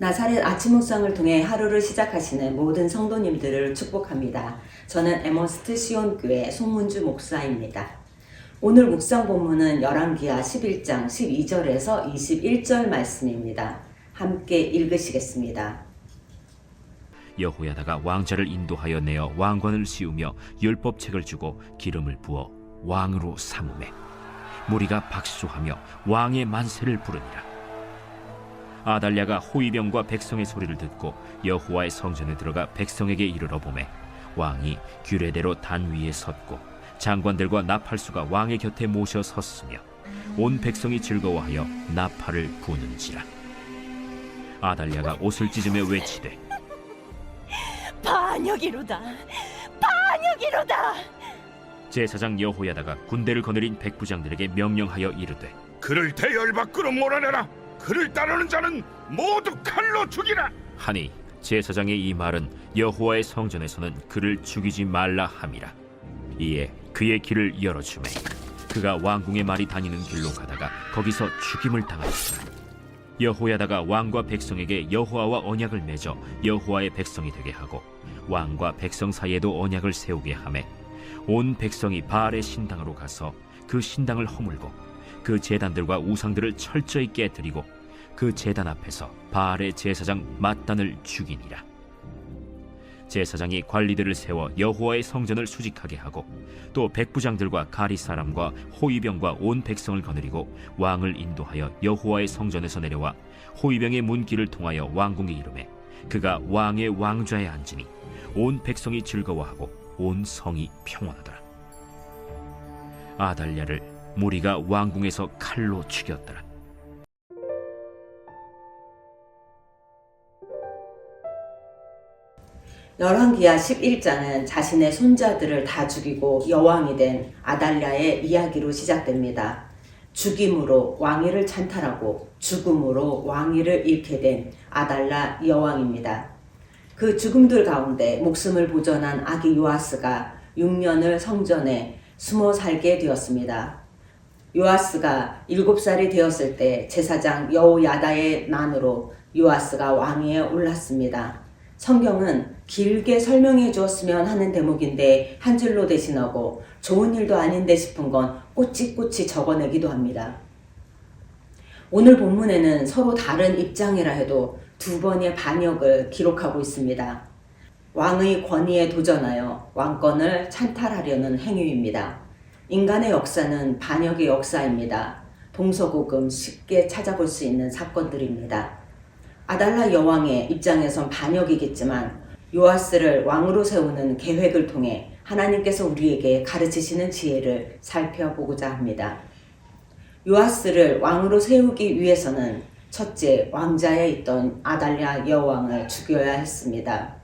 나사렛 아침 묵상을 통해 하루를 시작하시는 모든 성도님들을 축복합니다. 저는 에머스트 시온교회 송문주 목사입니다. 오늘 묵상 본문은 열왕기하 11장 12절에서 21절 말씀입니다. 함께 읽으시겠습니다. 여호야다가 왕자를 인도하여 내어 왕관을 씌우며 율법책을 주고 기름을 부어 왕으로 삼음해 무리가 박수하며 왕의 만세를 부르니라 아달랴가 호위병과 백성의 소리를 듣고 여호와의 성전에 들어가 백성에게 이르러 보매 왕이 규례대로 단 위에 섰고 장관들과 나팔수가 왕의 곁에 모셔 섰으며 온 백성이 즐거워하여 나팔을 부는지라. 아달랴가 옷을 찢으며 외치되 반역이로다. 반역이로다. 제사장 여호야다가 군대를 거느린 백부장들에게 명령하여 이르되 그를 대열 밖으로 몰아내라. 그를 따르는 자는 모두 칼로 죽이라. 하니 제사장의 이 말은 여호와의 성전에서는 그를 죽이지 말라 함이라 이에 그의 길을 열어 주매 그가 왕궁의 말이 다니는 길로 가다가 거기서 죽임을 당하였으나 여호야다가 왕과 백성에게 여호와와 언약을 맺어 여호와의 백성이 되게 하고 왕과 백성 사이에도 언약을 세우게 하매 온 백성이 바알의 신당으로 가서 그 신당을 허물고 그 제단들과 우상들을 철저히 깨뜨리고 그 제단 앞에서 바알의 제사장 mat단을 죽이니라. 제사장이 관리들을 세워 여호와의 성전을 수직하게 하고 또 백부장들과 가리 사람과 호위병과 온 백성을 거느리고 왕을 인도하여 여호와의 성전에서 내려와 호위병의 문길을 통하여 왕궁에 이르매 그가 왕의 왕좌에 앉으니 온 백성이 즐거워하고 온 성이 평온하더라. 아달랴를 무리가 왕궁에서 칼로 죽였더라. 열왕기하 11장은 자신의 손자들을 다 죽이고 여왕이 된 아달랴의 이야기로 시작됩니다. 죽임으로 왕위를 찬탈하고 죽음으로 왕위를 잃게 된 아달라 여왕입니다. 그 죽음들 가운데 목숨을 보존한 아기 요아스가 6년을 성전에 숨어 살게 되었습니다. 요아스가 7살이 되었을 때 제사장 여호야다의 난으로 요아스가 왕위에 올랐습니다. 성경은 길게 설명해 주었으면 하는 대목인데 한 줄로 대신하고 좋은 일도 아닌데 싶은 건 꼬치꼬치 적어내기도 합니다. 오늘 본문에는 서로 다른 입장이라 해도 두 번의 반역을 기록하고 있습니다. 왕의 권위에 도전하여 왕권을 찬탈하려는 행위입니다. 인간의 역사는 반역의 역사입니다. 동서고금 쉽게 찾아볼 수 있는 사건들입니다. 아달라 여왕의 입장에선 반역이겠지만 요아스를 왕으로 세우는 계획을 통해 하나님께서 우리에게 가르치시는 지혜를 살펴보고자 합니다. 요아스를 왕으로 세우기 위해서는 첫째 왕자에 있던 아달랴 여왕을 죽여야 했습니다.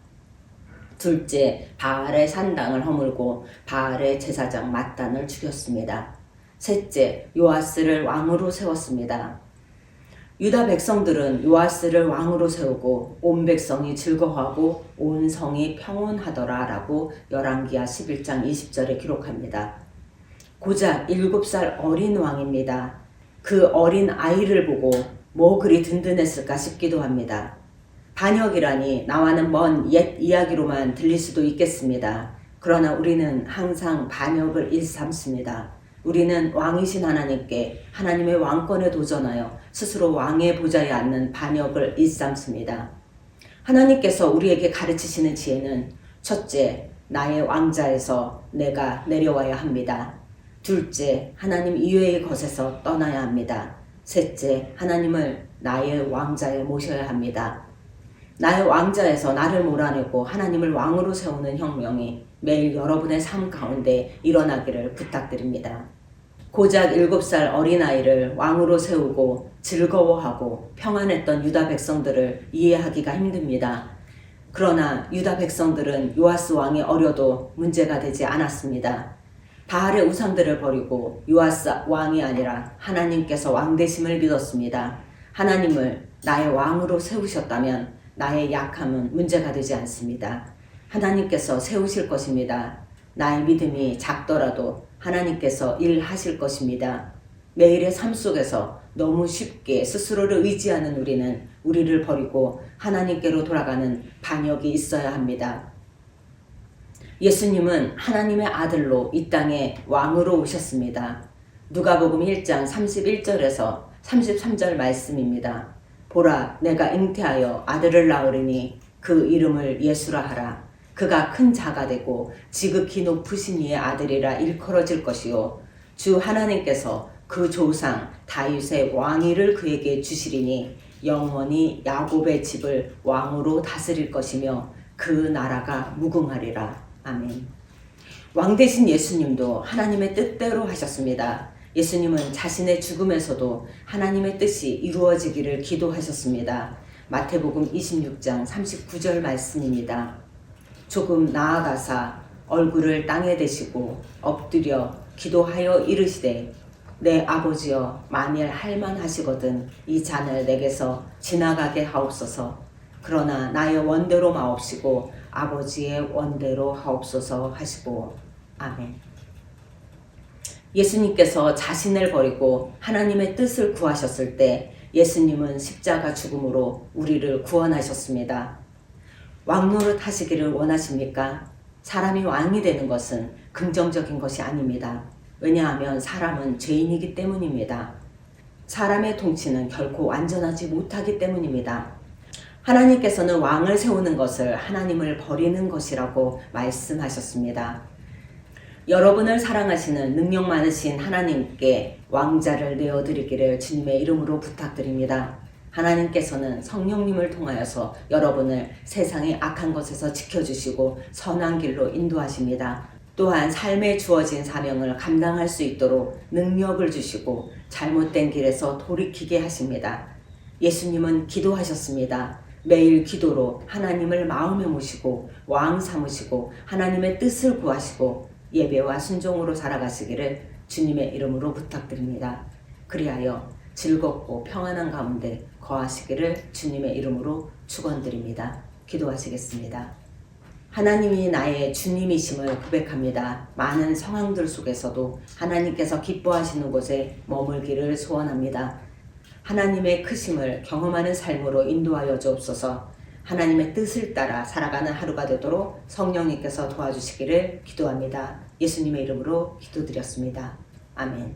둘째 바알의 산당을 허물고 바알의 제사장 mat단을 죽였습니다. 셋째 요아스를 왕으로 세웠습니다. 유다 백성들은 요아스를 왕으로 세우고 온 백성이 즐거워하고 온 성이 평온하더라라고 열왕기하 11장 20절에 기록합니다. 고작 7살 어린 왕입니다. 그 어린 아이를 보고 뭐 그리 든든했을까 싶기도 합니다. 반역이라니 나와는 먼 옛 이야기로만 들릴 수도 있겠습니다. 그러나 우리는 항상 반역을 일삼습니다. 우리는 왕이신 하나님께 하나님의 왕권에 도전하여 스스로 왕의 보좌에 앉는 반역을 일삼습니다. 하나님께서 우리에게 가르치시는 지혜는 첫째, 나의 왕자에서 내가 내려와야 합니다. 둘째, 하나님 이외의 것에서 떠나야 합니다. 셋째, 하나님을 나의 왕자에 모셔야 합니다. 나의 왕자에서 나를 몰아내고 하나님을 왕으로 세우는 혁명이 매일 여러분의 삶 가운데 일어나기를 부탁드립니다. 고작 7살 어린아이를 왕으로 세우고 즐거워하고 평안했던 유다 백성들을 이해하기가 힘듭니다. 그러나 유다 백성들은 요아스 왕이 어려도 문제가 되지 않았습니다. 바알의 우상들을 버리고 요아스 왕이 아니라 하나님께서 왕 되심을 믿었습니다. 하나님을 나의 왕으로 세우셨다면 나의 약함은 문제가 되지 않습니다. 하나님께서 세우실 것입니다. 나의 믿음이 작더라도 하나님께서 일하실 것입니다. 매일의 삶 속에서 너무 쉽게 스스로를 의지하는 우리는 우리를 버리고 하나님께로 돌아가는 반역이 있어야 합니다. 예수님은 하나님의 아들로 이 땅에 왕으로 오셨습니다. 누가복음 1장 31절에서 33절 말씀입니다. 보라 내가 잉태하여 아들을 낳으리니 그 이름을 예수라 하라. 그가 큰 자가 되고 지극히 높으신 이의 아들이라 일컬어질 것이요 주 하나님께서 그 조상 다윗의 왕위를 그에게 주시리니 영원히 야곱의 집을 왕으로 다스릴 것이며 그 나라가 무궁하리라. 아멘. 왕 대신 예수님도 하나님의 뜻대로 하셨습니다. 예수님은 자신의 죽음에서도 하나님의 뜻이 이루어지기를 기도하셨습니다. 마태복음 26장 39절 말씀입니다. 조금 나아가사 얼굴을 땅에 대시고 엎드려 기도하여 이르시되 내 아버지여 만일 할만하시거든 이 잔을 내게서 지나가게 하옵소서 그러나 나의 원대로 마옵시고 아버지의 원대로 하옵소서 하시고 아멘 예수님께서 자신을 버리고 하나님의 뜻을 구하셨을 때 예수님은 십자가 죽음으로 우리를 구원하셨습니다. 왕노릇 하시기를 원하십니까? 사람이 왕이 되는 것은 긍정적인 것이 아닙니다. 왜냐하면 사람은 죄인이기 때문입니다. 사람의 통치는 결코 완전하지 못하기 때문입니다. 하나님께서는 왕을 세우는 것을 하나님을 버리는 것이라고 말씀하셨습니다. 여러분을 사랑하시는 능력 많으신 하나님께 왕자를 내어드리기를 주님의 이름으로 부탁드립니다. 하나님께서는 성령님을 통하여서 여러분을 세상의 악한 것에서 지켜주시고 선한 길로 인도하십니다. 또한 삶에 주어진 사명을 감당할 수 있도록 능력을 주시고 잘못된 길에서 돌이키게 하십니다. 예수님은 기도하셨습니다. 매일 기도로 하나님을 마음에 모시고 왕 삼으시고 하나님의 뜻을 구하시고 예배와 순종으로 살아가시기를 주님의 이름으로 부탁드립니다. 그리하여 즐겁고 평안한 가운데 거하시기를 주님의 이름으로 축원드립니다. 기도하시겠습니다. 하나님이 나의 주님이심을 고백합니다. 많은 상황들 속에서도 하나님께서 기뻐하시는 곳에 머물기를 소원합니다. 하나님의 크심을 경험하는 삶으로 인도하여 주옵소서. 하나님의 뜻을 따라 살아가는 하루가 되도록 성령님께서 도와주시기를 기도합니다. 예수님의 이름으로 기도드렸습니다. 아멘.